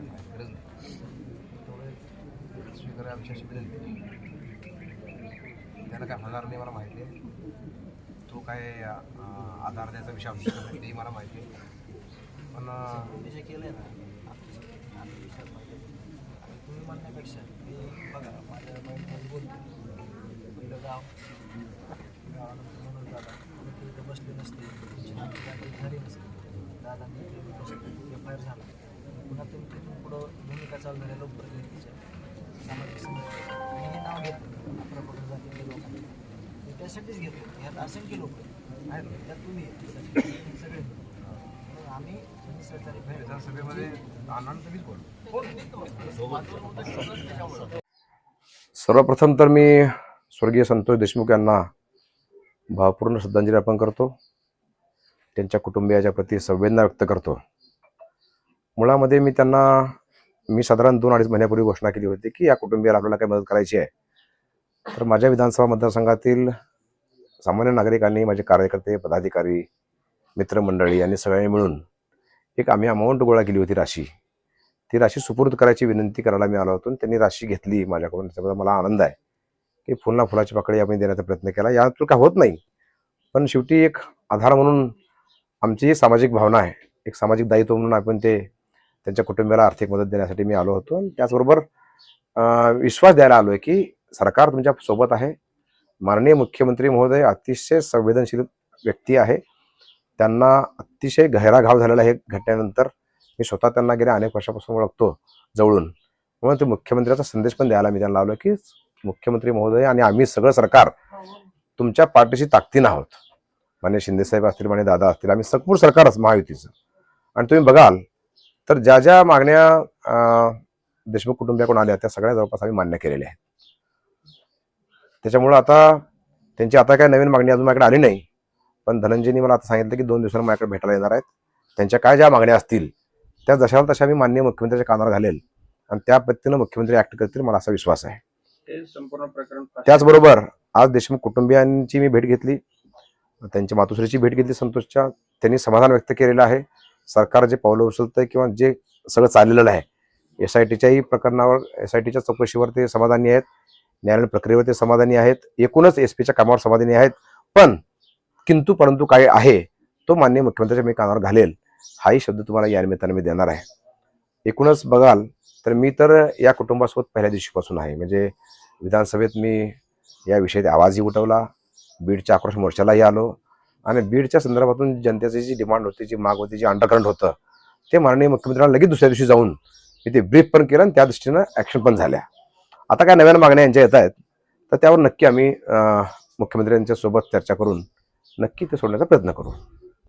नाही गरज नाही. थोडं स्पीकर आमच्याशी बदलते त्याला काय होणार नाही मला माहिती आहे. तो काय आधार द्यायचा विषय आमच्या नाही तेही मला माहिती आहे. पण विषय केलं आहे ना. आम्ही विचार पाहिजे तुम्ही म्हणण्यापेक्षा हे बघा माझ्या माइंडमध्ये बोलतो पहिलं गाव गावानंतर म्हणून दादा ते बसले नसते. तुमची नाती झाली नसते. दादा एफ आय आर झाला. पुन्हा तुम्ही तिथून पुढं भूमिका चालू झाल्या लोकप्रतिनिधीच्या सामाजिक संघटनेच्या मी हे नाव घेतलं. जातील लोकांचे मी त्यासाठीच घेतो ह्यात असंख्य लोक आहेत. त्यात तुम्ही. सगळे आम्ही विधानसभेमध्ये आनंद बोल सर्वप्रथम तर मी स्वर्गीय संतोष देशमुख यांना भावपूर्ण श्रद्धांजली अर्पण करतो. त्यांच्या कुटुंबियाच्या प्रती संवेदना व्यक्त करतो. मुळामध्ये मी त्यांना मी साधारण दोन अडीच महिन्यापूर्वी घोषणा केली होती की या कुटुंबियाला आपल्याला काही मदत करायची आहे. तर माझ्या विधानसभा मतदारसंघातील सामान्य नागरिकांनी माझे कार्यकर्ते पदाधिकारी मित्रमंडळी यांनी सगळ्यांनी मिळून एक आम्ही अमाऊंट गोळा केली होती राशी. ती राशी सुपूर्द करायची विनंती करायला मी आलो होतो त्यांनी राशी घेतली माझ्याकडून. त्याच्याबद्दल मला आनंद आहे की फुलना फुलाची पाकळी आम्ही देण्याचा प्रयत्न केला. यातून काय होत नाही. पण शेवटी एक आधार म्हणून आमची सामाजिक भावना आहे एक सामाजिक दायित्व म्हणून आपण ते त्यांच्या कुटुंबियाला आर्थिक मदत देण्यासाठी मी आलो होतो. आणि त्याचबरोबर विश्वास द्यायला आलो आहे की सरकार तुमच्यासोबत आहे. माननीय मुख्यमंत्री महोदय अतिशय संवेदनशील व्यक्ती आहे. त्यांना अतिशय गहिरा घाव झालेला आहे. घटनेनंतर मी स्वतः त्यांना गेल्या अनेक वर्षापासून ओळखतो जवळून. म्हणून ते मुख्यमंत्र्याचा संदेश पण द्यायला मी त्यांना लावलो की मुख्यमंत्री महोदय आणि आम्ही सगळं सरकार तुमच्या पार्टीशी ताकदीनं आहोत. माने शिंदेसाहेब असतील माने दादा असतील आम्ही संपूर्ण सरकारच महायुतीचं. आणि तुम्ही बघाल तर ज्या ज्या मागण्या देशमुख कुटुंबियाकडून आल्या त्या सगळ्या जवळपास आम्ही मान्य केलेल्या आहेत. त्याच्यामुळं आता त्यांची आता काय नवीन मागणी अजून माझ्याकडे आली नाही पण धनंजयनी मला आता सांगितलं की दोन दिवसांनी माझ्याकडे भेटायला येणार आहेत. त्यांच्या काय ज्या मागण्या असतील त्या जशाला तशा मी मान्य मुख्यमंत्र्याच्या कानावर घालेल आणि त्या पद्धतीनं मुख्यमंत्री ऍक्ट करतील मला असा विश्वास आहे. संपूर्ण प्रकरण फास्ट त्याचबरोबर आज देशमुख कुटुंबियांची मी भेट घेतली त्यांच्या मातुश्रीची भेट घेतली संतोषच्या त्यांनी समाधान व्यक्त केलेलं आहे. सरकार जे पावलं उचलतंय किंवा जे सगळं चाललेलं आहे एस आय टीच्याही प्रकरणावर एस आय टीच्या चौकशीवर ते समाधानी आहेत न्यायालयीन प्रक्रियेवर ते समाधानी आहेत एकूणच एस पीच्या कामावर समाधानी आहेत पण किंतु परंतु काय आहे तो मान्य मुख्यमंत्र्यांच्या मी कानावर घालेल हाही शब्द तुम्हाला या निमित्ताने मी देणार आहे. एकूणच बघाल तर मी तर या कुटुंबासोबत पहिल्या दिवशीपासून आहे म्हणजे विधानसभेत मी या विषयात आवाजही उठवला बीडच्या आक्रोश मोर्चालाही आलो आणि बीडच्या संदर्भातून जनतेची जी डिमांड होती जी माग होती जी अंडरकरंट होतं ते माननीय मुख्यमंत्र्यांना लगेच दुसऱ्या दिवशी जाऊन मी ते ब्रीफ पण केलं आणि त्या दृष्टीनं ऍक्शन पण झाल्या. आता काय नव्यानं मागण्या यांच्या येत आहेत तर त्यावर नक्की आम्ही मुख्यमंत्र्यांच्या सोबत चर्चा करून नक्की ते सोडण्याचा प्रयत्न करू.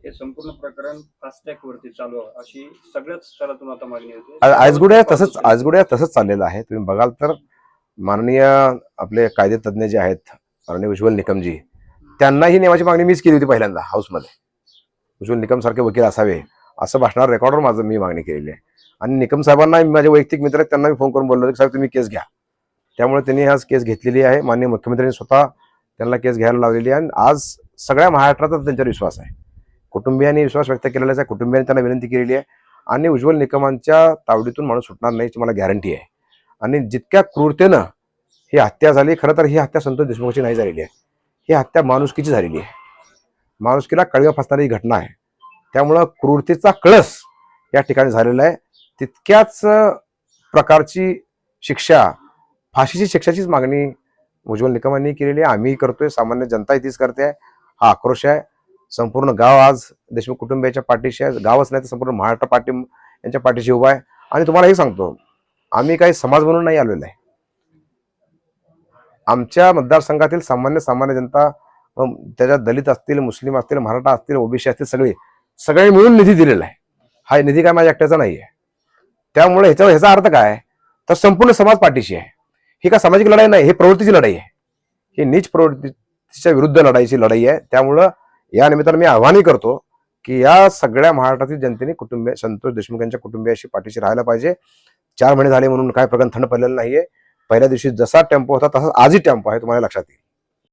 हे संपूर्ण प्रकरण फास्टॅग वरती चालू आहे. अशी सगळ्याच स्तरातून आता मागणी होते आजगुड्या तसंच आजगुड्या तसंच चाललेलं आहे. तुम्ही बघाल तर माननीय आपले कायदे तज्ज्ञ जे आहेत माननीय उज्ज्वल निकमजी त्यांना ही नेमाची मागणी मीच केली होती पहिल्यांदा हाऊसमध्ये. उज्ज्वल निकम सारखे वकील असावे असं भाषणार रेकॉर्डवर माझं मी मागणी केलेली आहे. आणि निकम साहेबांना माझे वैयक्तिक मित्र आहेत त्यांना मी फोन करून बोललो की साहेब तुम्ही केस घ्या. त्यामुळे त्यांनी आज केस घेतलेली आहे. माननीय मुख्यमंत्र्यांनी स्वतः त्यांना केस घ्यायला लावलेली आहे. आणि आज सगळ्या महाराष्ट्रातच त्यांच्यावर विश्वास आहे. कुटुंबियांनी विश्वास व्यक्त केलेला आहे. कुटुंबियांनी त्यांना विनंती केलेली आहे. आणि उज्ज्वल निकमांच्या तावडीतून माणूस सुटणार नाही याची मला गॅरंटी आहे. आणि जितक्या क्रूरतेनं ही हत्या झाली खरं तर ही हत्या संतोष देशमुखची नाही झालेली आहे. ही हत्या माणुसकीची झालेली आहे. माणुसकीला कळव्या फसणारी ही घटना आहे. त्यामुळं क्रूरतेचा कळस या ठिकाणी झालेला आहे. तितक्याच प्रकारची शिक्षा फाशीची शिक्षाचीच मागणी उज्ज्वल निकमांनी केलेली आहे. आम्ही करतोय. सामान्य जनता तीच करते. आहे हा आक्रोश आहे. संपूर्ण गाव आज देशमुख कुटुंबियाच्या पाठीशी आहे. गावच नाही तर संपूर्ण महाराष्ट्र पाठी यांच्या पाठीशी उभा आहे. आणि तुम्हाला हे सांगतो आम्ही काही समाज म्हणून नाही आलेलो आहे. आमच्या मतदारसंघातील सामान्य सामान्य जनता त्याच्यात दलित असतील मुस्लिम असतील मराठा असतील ओबीसी असतील सगळे सगळे मिळून निधी दिलेला आहे. हा निधी काय माझ्या एकट्याचा नाही आहे त्यामुळे ह्याच्यावर ह्याचा अर्थ काय? तर संपूर्ण समाज पाठीशी आहे. ही काय सामाजिक लढाई नाही ही प्रवृत्तीची लढाई आहे. ही नीच प्रवृत्तीच्या विरुद्ध लढाईची लढाई आहे. त्यामुळं या निमित्तानं मी आव्हानही करतो की या सगळ्या महाराष्ट्रातील जनतेने कुटुंबीय संतोष देशमुख यांच्या कुटुंबियाशी पाठीशी राहायला पाहिजे. चार महिने झाले म्हणून काय प्रकरण थंड पडलेलं नाहीये. पहिल्या दिवशी जसा टेम्पो होता तसाच आजही टेम्पो आहे तुम्हाला लक्षात येईल.